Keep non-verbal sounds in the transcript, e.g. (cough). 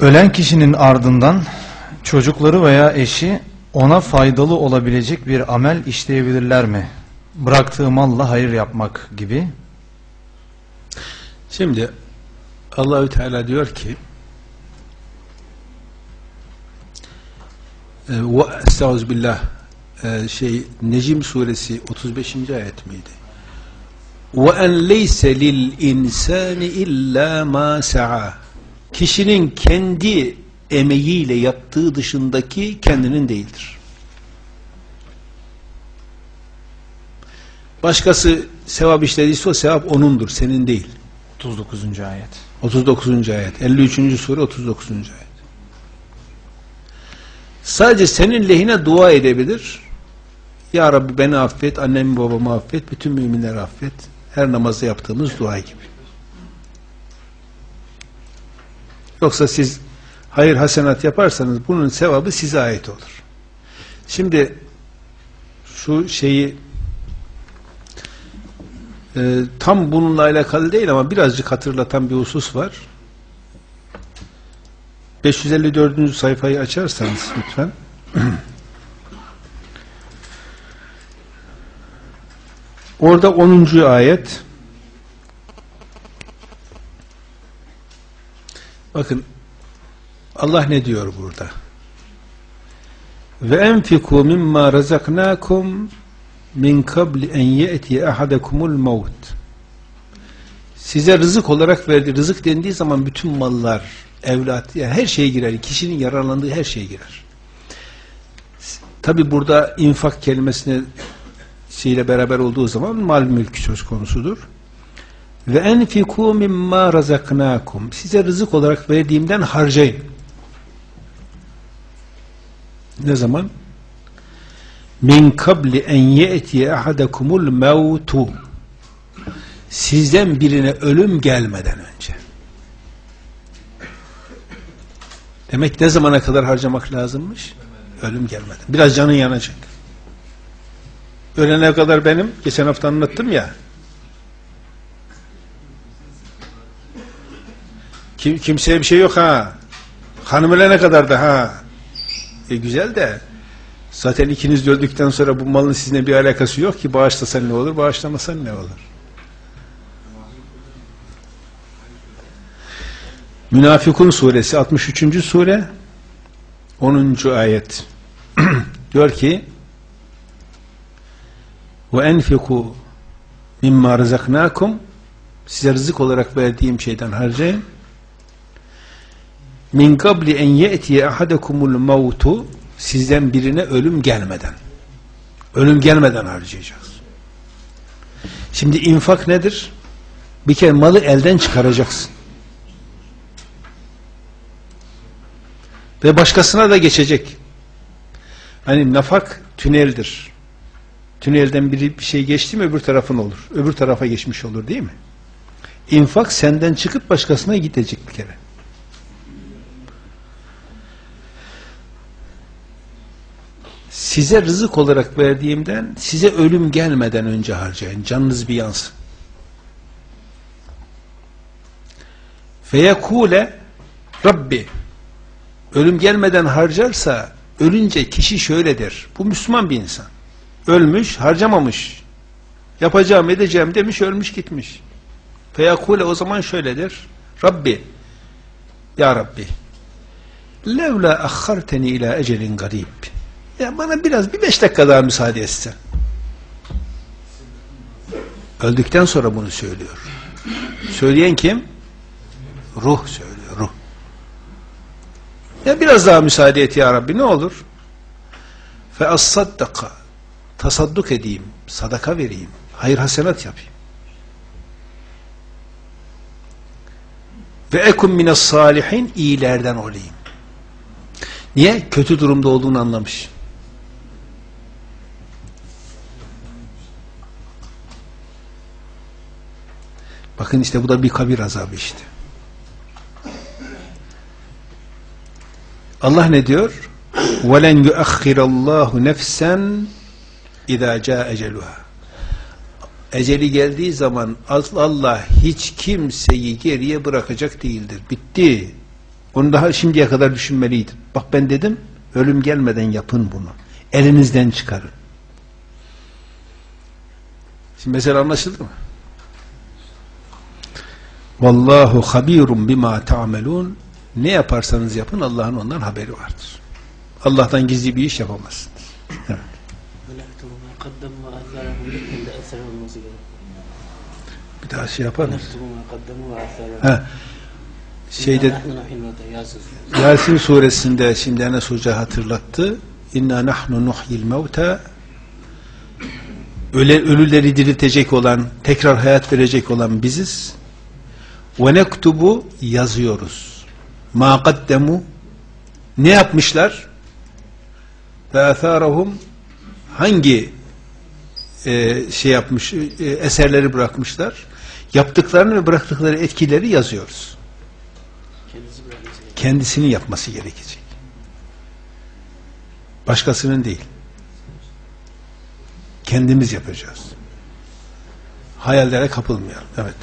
Ölen kişinin ardından çocukları veya eşi ona faydalı olabilecek bir amel işleyebilirler mi? Bıraktığı malla hayır yapmak gibi. Şimdi Allahü Teala diyor ki e, ve estağfirullah e, şey Necim suresi 35. ayet miydi? Ve en leyse lil insani illa ma sa'a. Kişinin kendi emeğiyle yaptığı dışındaki kendinin değildir. Başkası sevap işlediyse o sevap onundur, senin değil. 39. ayet. 39. ayet. 53. sure 39. ayet. Sadece senin lehine dua edebilir. Ya Rabbi beni affet, annemi babamı affet, bütün müminleri affet. Her namazda yaptığımız dua gibi. Yoksa siz hayır hasenat yaparsanız bunun sevabı size ait olur. Şimdi şu şeyi e, tam bununla alakalı değil ama birazcık hatırlatan bir husus var. 554. sayfayı açarsanız lütfen. (clears throat) Orada 10. ayet Bakın Allah ne diyor burada? Ve enfiku mimma razaknakum min kabli en ye'ti ahadakumul maut. Size rızık olarak verdi. Rızık dendiği zaman bütün mallar, evlat, yani her şeye girer. Kişinin yararlandığı her şeye girer. Tabi burada infak kelimesine şeyle beraber olduğu zaman mal mülk söz konusudur. Ve enfiku mimma razaknakum. Size rızık olarak verdiğimden harcayın. Ne zaman? Min kabli en ye'tiye ahadakumul mevtu. Sizden birine ölüm gelmeden önce. Demek ne zamana kadar harcamak lazımmış? Ölüm gelmeden. Biraz canın yanacak. Ölene kadar benim, geçen hafta anlattım ya, Kim, kimseye bir şey yok ha. Hanım ölene kadar da ha. E güzel de zaten ikiniz öldükten sonra bu malın sizinle bir alakası yok ki bağışlasan ne olur, bağışlamasan ne olur. Münafıkun suresi 63. sure 10. ayet (clears throat) diyor ki ve enfiku mimma rızaknakum size rızık olarak verdiğim şeyden harcayın min kabli en ye'tiye ahadakumul mautu sizden birine ölüm gelmeden ölüm gelmeden harcayacağız. Şimdi infak nedir? Bir kere malı elden çıkaracaksın. Ve başkasına da geçecek. Hani nafak tüneldir. Tünelden biri bir şey geçti mi öbür tarafın olur. Öbür tarafa geçmiş olur değil mi? İnfak senden çıkıp başkasına gidecek bir kere. Size rızık olarak verdiğimden size ölüm gelmeden önce harcayın. Canınız bir yansın. Feyekule Rabbi ölüm gelmeden harcarsa ölünce kişi şöyledir. Bu Müslüman bir insan. Ölmüş, harcamamış. Yapacağım, edeceğim demiş, ölmüş gitmiş. Feyekule o zaman şöyledir. Rabbi Ya Rabbi levla akharteni ila ecelin garib ya bana biraz bir beş dakika daha müsaade etsin. Öldükten sonra bunu söylüyor. Söyleyen kim? Ruh söylüyor, ruh. Ya biraz daha müsaade et ya Rabbi ne olur? Fe as-saddaka tasadduk edeyim, sadaka vereyim, hayır hasenat yapayım. Ve ekum mines salihin iyilerden olayım. Niye? Kötü durumda olduğunu anlamış. Bakın işte bu da bir kabir azabı işte. Allah ne diyor? وَلَنْ يُؤَخِّرَ اللّٰهُ نَفْسًا اِذَا جَاءَ اَجَلُهَا Eceli geldiği zaman Allah hiç kimseyi geriye bırakacak değildir. Bitti. Onu daha şimdiye kadar düşünmeliydin. Bak ben dedim, ölüm gelmeden yapın bunu. Elinizden çıkarın. Şimdi mesela anlaşıldı mı? Vallahu habirum bima ta'melun. Ne yaparsanız yapın Allah'ın ondan haberi vardır. Allah'tan gizli bir iş yapamazsınız. Evet. Bir daha şey yapar? Ha. Şeyde Yasin suresinde şimdi Enes Hoca hatırlattı. İnna nahnu nuhyil mevte Öle, ölüleri diriltecek olan, tekrar hayat verecek olan biziz. Ve nektubu yazıyoruz. Ma kaddemu ne yapmışlar? Ve atharahum hangi e, şey yapmış, e, eserleri bırakmışlar? Yaptıklarını ve bıraktıkları etkileri yazıyoruz kendisi bırakması kendisini yapması gerekecek. Başkasının değil. Kendimiz yapacağız. Hayallere kapılmayalım. Evet.